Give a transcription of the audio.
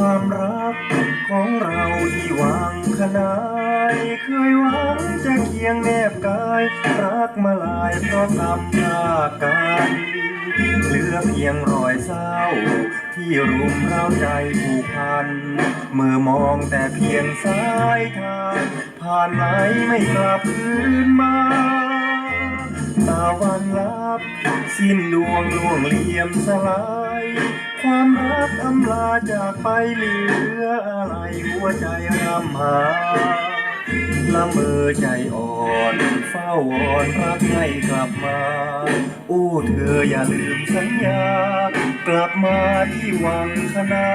ความรักของเราที่วางขนายเคยหวังจะเคียงแนบกาย รักมาลายเพราะกรราดกันเหลือเพียงรอยเศร้า ที่รุมเร้าใจผูกพัน เมื่อมองแต่เพียงสายทางผ่านไหนไม่กลับคืนมาตาวันลับ สิ้นดวงล่วงเหลี่ยมสลาย ความรักอำลาจากไปเหลืออะไรหัวใจรำหาละเมอใจอ่อนเฝ้าวอนรักให้กลับมา อู้เธออย่าลืมสัญญา กลับมาที่วังคณา